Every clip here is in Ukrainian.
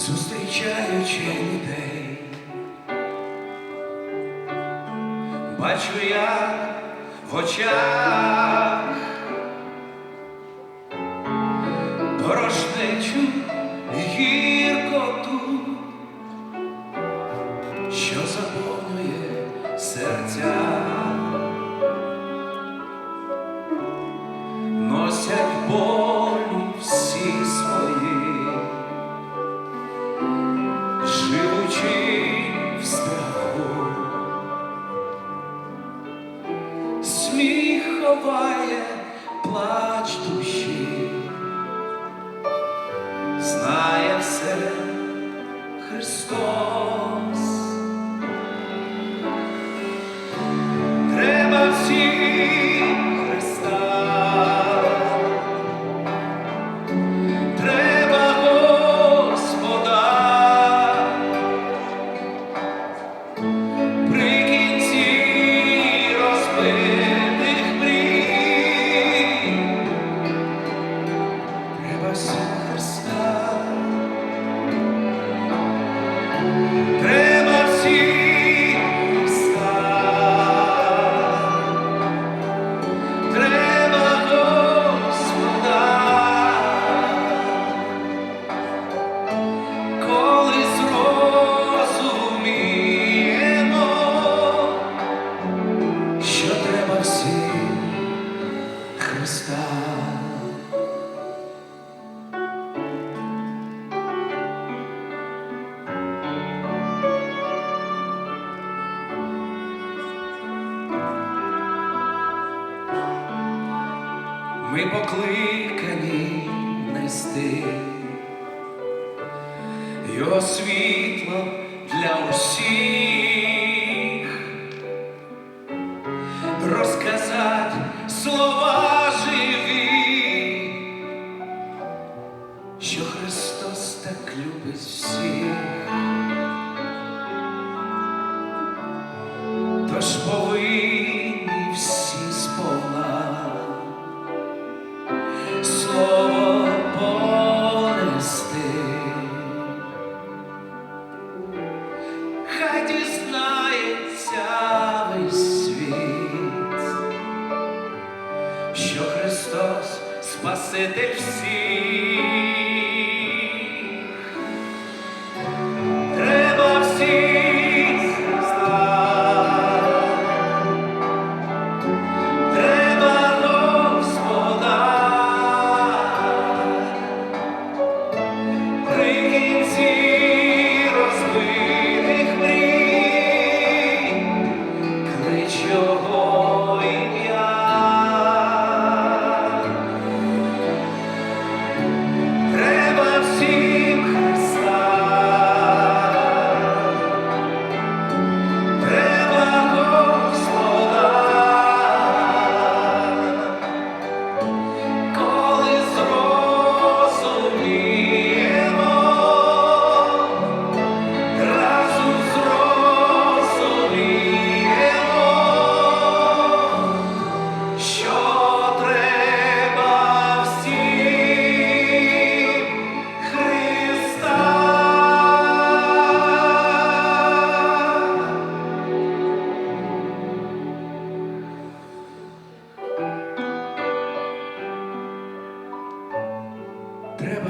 зустрічаючи людей, бачу я в очах порожнечу гіркоту, що заповнює серця. Ховає плач душі, знає все Христос. Христа. Ми покликані нести його світло для усіх, Христос так любить всіх, тож повинні всі сповна слово понести. Хай дізнається весь світ, що Христос Спаситель всіх.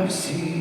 I've seen.